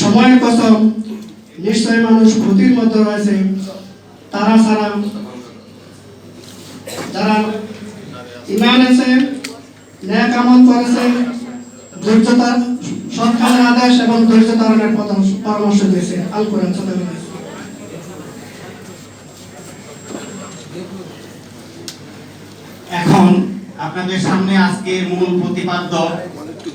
সময়ের কসম, নিশ্চয় মানুষ ক্ষতির মধ্যে রয়েছে, তারা ছাড়া যারা ইমান আছে ন্যাক আমল করেছে ধৈর্যতা সৎকালের আদেশ এবং ধৈর্য ধারণের পরামর্শ দিয়েছে আল কোরআন। এখন আপনাদের সামনে আজকে মূল প্রতিপাদ্য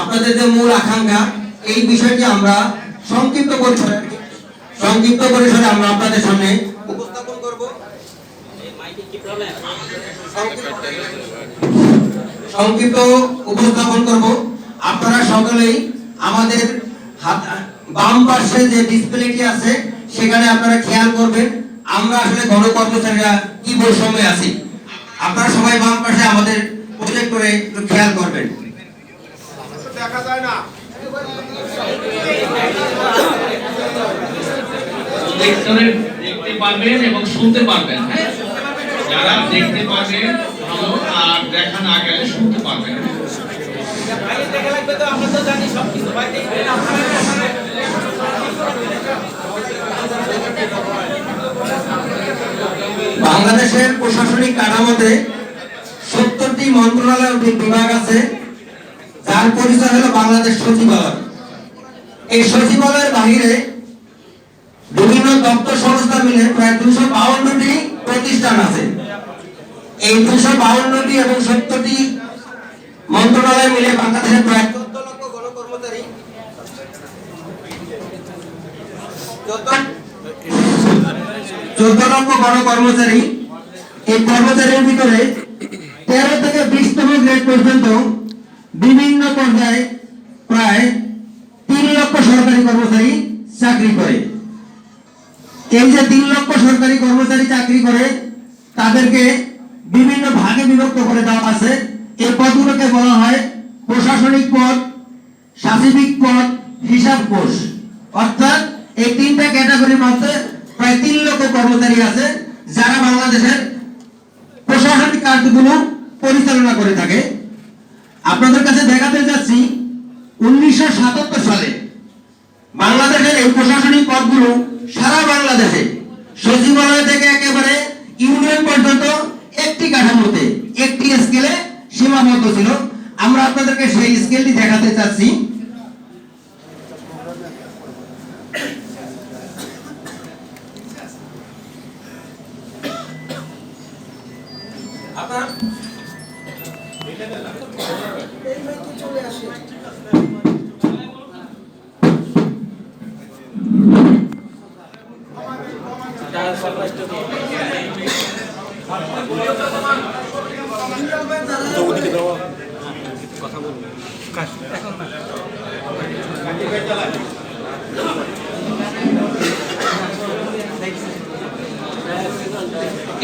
আপনাদের যে মূল আকাঙ্ক্ষা, এই বিষয়টি আমরা সংক্ষিপ্ত পরিসরে সংক্ষিপ্ত পরিসরে আমরা আপনাদের সামনে উপস্থাপন করব। সংক্ষিপ্ত উপস্থাপন করব। আপনারা সকলেই আমাদের বাম পাশে যে ডিসপ্লেটি আছে, সেখানে আপনারা খেয়াল করবেন, আমরা আসলে গণকর্মচারীরা কি বৈষম্যে আছি। আপনারা সবাই বাম পাশে আমাদের প্রজেক্ট করে একটু খেয়াল করবেন। দেখতে দেখতে পারবেন এবং শুনতে পারবেন। যারা দেখতে পারবেন ভালো আর দেখা না গেলে শুনতে পারবেন বাংলাদেশের প্রশাসনিক কাঠামোতে সত্তরটি মন্ত্রণালয় বিভাগ আছে। যার পরিচয় হলো বাংলাদেশ সচিবালয়। এই সচিবালয়ের বাহিরে বিভিন্ন দপ্তর সংস্থা মিলে প্রায় দুশো বাউন্নটি প্রতিষ্ঠান আছে। এই দুশো বাউন্নটি এবং সত্তরটি মন্ত্রণালয় মিলে বাংলাদেশের প্রায় চোদ্দ লক্ষ গণকর্মচারী চোদ্দ লক্ষ গণকর্মচারী এই কর্মচারীর ভিতরে তেরো থেকে বিশতম গ্রেড পর্যন্ত বিভিন্ন পর্যায়ে প্রায় তিন লক্ষ সরকারি কর্মচারী চাকরি করে। এই যে তিন লক্ষ সরকারি কর্মচারী চাকরি করে, তাদেরকে বিভিন্ন ভাগে বিভক্ত করে দেওয়া আছে। এই পদগুলোকে বলা হয় প্রশাসনিক পদ সাচিবিক পদ, হিসাব কোষ। অর্থাৎ এই তিনটা ক্যাটাগরির মধ্যে প্রায় তিন লক্ষ কর্মচারী আছে, যারা বাংলাদেশের প্রশাসনিক কাজগুলো পরিচালনা করে থাকে। আপনাদের কাছে দেখাতে যাচ্ছি উনিশশো সাতাত্তর সালে বাংলাদেশের এই প্রশাসনিক পদগুলো সারা বাংলাদেশে সচিবালয় থেকে একেবারে ইউনিয়ন পর্যন্ত একটি কাঠামোতে, একটি স্কেলে সীমাবদ্ধ ছিল। আমরা আপনাদেরকে সেই স্কেলটি দেখাতে চাচ্ছি।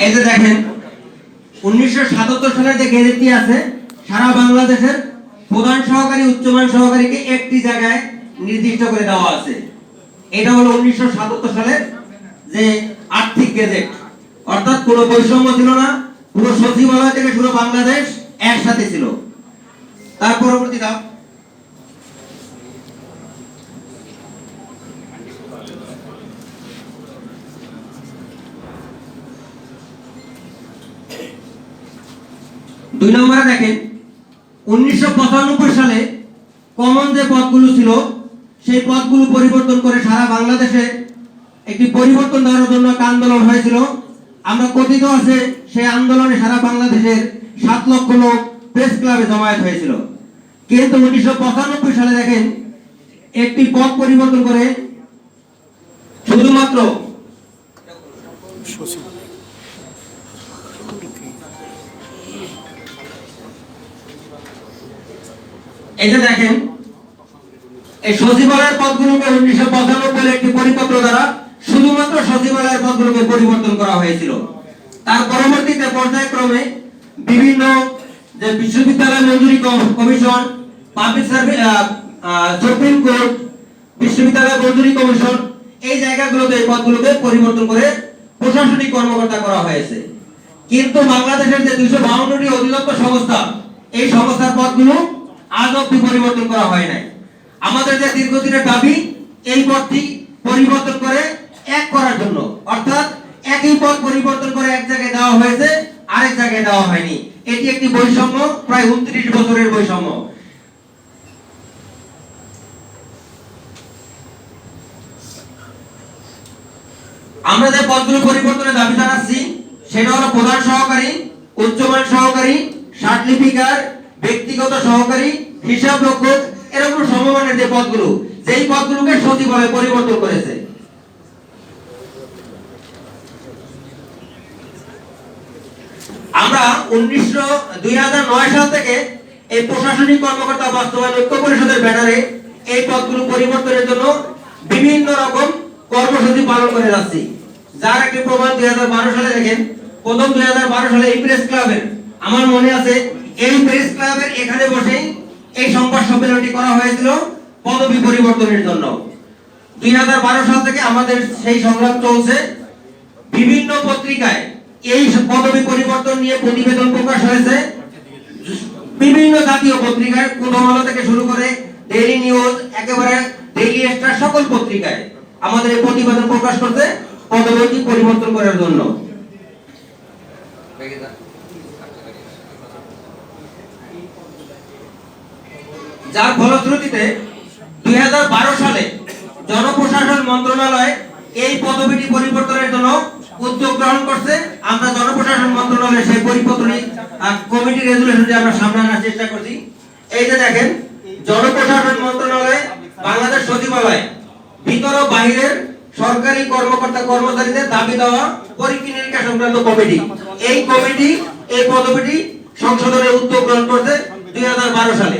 এই যে দেখেন, উনিশশো সাতাত্তর সালের যে গেজেটটি আছে, সারা বাংলাদেশের প্রধান সহকারী, উচ্চমান সহকারীকে একটি জায়গায় নির্দিষ্ট করে দেওয়া আছে। এটা হলো উনিশশো সাতাত্তর সালের যে আর্থিক গেজেট। অর্থাৎ কোনো বৈষম্য ছিল না পুরো সচিবালয় থেকে শুরু বাংলাদেশ একসাথে ছিল। তার পরবর্তী ধাপ। দুই নম্বরে দেখেন, উনিশশো পঁচানব্বই সালে কমন যে পদগুলো ছিল, সেই পদগুলো পরিবর্তন করে সারা বাংলাদেশে একটি পরিবর্তন দেওয়ার জন্য একটা আন্দোলন হয়েছিল। আমরা কথিত আছে, সেই আন্দোলনে সারা বাংলাদেশের সাত লক্ষ লোক প্রেস ক্লাবে জমায়েত হয়েছিল। কিন্তু উনিশশো পঁচানব্বই সালে দেখেন, একটি পদ পরিবর্তন করে শুধুমাত্র যে দেখেন, এই সচিবালয়ের পদগুলোকে উনিশশো শুধুমাত্র সচিবালয়ের পদগুলোকে পরিবর্তন করা হয়েছিল। তার পরবর্তীতে পর্যায়ক্রমে বিভিন্ন যে বিশ্ববিদ্যালয় মঞ্জুরি commission public service supreme court বিশ্ববিদ্যালয় মঞ্জুরি কমিশন, এই জায়গাগুলোতে এই পদগুলোকে পরিবর্তন করে প্রশাসনিক কর্মকর্তা করা হয়েছে। কিন্তু বাংলাদেশের যে দুইশো বাউন্নটি অধিদপ্তর সংস্থা, এই সংস্থার পদগুলো আজ অব্দি পরিবর্তন করা হয় নাই। আমাদের যে দীর্ঘদিনের দাবি, এই পদটি পরিবর্তন করে এক করার জন্য। অর্থাৎ একই পদ পরিবর্তন করে এক জায়গায় দেওয়া হয়েছে, আরেক জায়গায় দেওয়া হয়নি। এটি একটি বৈষম্য, প্রায় উনত্রিশ বছরের বৈষম্য। আমরা যে পদগুলো পরিবর্তনের দাবি জানাচ্ছি, সেটা হলো প্রধান সহকারী, উচ্চমান সহকারী সার্টিফিকার ব্যক্তিগত সহকারী হিসাব রক্ষক এরকম সমমানের যে পদগুলো, যেই পদগুলোকে সচিবালয় পরিবর্তন করেছে। আমরা উনিশশো দুই সাল থেকে এই প্রশাসনিক কর্মকর্তা বাস্তবায়ন ঐক্য পরিষদের ব্যানারে এই পদগুলো পরিবর্তনের জন্য বিভিন্ন রকম কর্মসূচি পালন করে যাচ্ছি। যার একটি প্রমাণ দুই হাজার বারো সালে দেখেন, প্রথম দুই হাজার বারো সালে এই প্রেস ক্লাবের, আমার মনে আছে, এই প্রেস ক্লাবের এখানে বসেই এই সংবাদ সম্মেলনটি করা হয়েছিল পদবি পরিবর্তনের জন্য। দুই হাজার বারো সাল থেকে আমাদের সেই সংগ্রাম চলছে। বিভিন্ন পত্রিকায় এই পদবি পরিবর্তন নিয়ে প্রতিবেদন প্রকাশ হয়েছে, বিভিন্ন জাতীয় পত্রিকায় প্রথম থেকে শুরু করে ডেইলি নিউজ একেবারে ডেইলি স্টার সকল পত্রিকায় আমাদের এই প্রতিবেদন প্রকাশ করতে পদবি পরিবর্তন করার জন্য। যার ফলশ্রুতিতে দুই হাজার বারো সালে জনপ্রশাসন মন্ত্রণালয় এই পদবিটি পরিবর্তনের জন্য উদ্যোগ গ্রহণ করছে। আমরা জনপ্রশাসন মন্ত্রণালয়ের সেই পরিপত্রটি কমিটি রেজুলেশনটি আমরা সামনে আনার চেষ্টা করছি। এই যে দেখেন, জনপ্রশাসন মন্ত্রণালয়, বাংলাদেশ সচিবালয়, ভিতর ও বাহিরের সরকারি কর্মকর্তা কর্মচারীদের দাবি দেওয়া পরীক্ষা নিরীক্ষা সংক্রান্ত কমিটি। এই কমিটি, এই পদবিটি সংশোধনের উদ্যোগ গ্রহণ করছে দুই হাজার বারো সালে।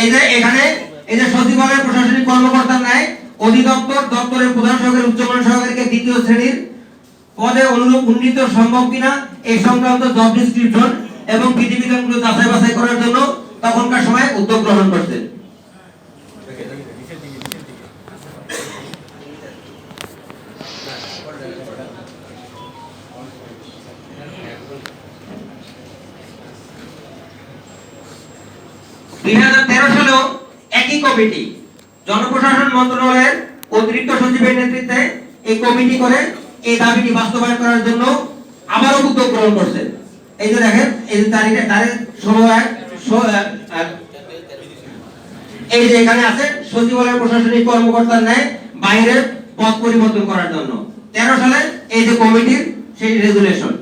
এই যে এখানে, এই যে সচিবালয়ের প্রশাসনিক কর্মকর্তার ন্যায় অধিদপ্তর দপ্তরের প্রধান সহকারী উচ্চমান সহকারীকে দ্বিতীয় শ্রেণির পদে অনুরূপ উন্নীত সম্ভব কিনা এই সংক্রান্ত জব ডিসক্রিপশন এবং বিধিবিধানগুলো যাচাই বাছাই করার জন্য তখনকার সময় উদ্যোগ গ্রহণ করছেন দুই হাজার তেরো সালেও একই কমিটি জনপ্রশাসন মন্ত্রণালয়ের অতিরিক্ত সচিবের নেতৃত্বে এই কমিটি করে এই দাবিটি বাস্তবায়ন করার জন্য আবারও উদ্যোগ গ্রহণ করছে। এই যে দেখেন, এই যে তারিখে তারিখ ষোলো এক এই যে এখানে আছে, সচিবালয়ের প্রশাসনিক কর্মকর্তার ন্যায় বাইরের পদ পরিবর্তন করার জন্য। তেরো সালে এই যে কমিটির সেই রেজুলেশন।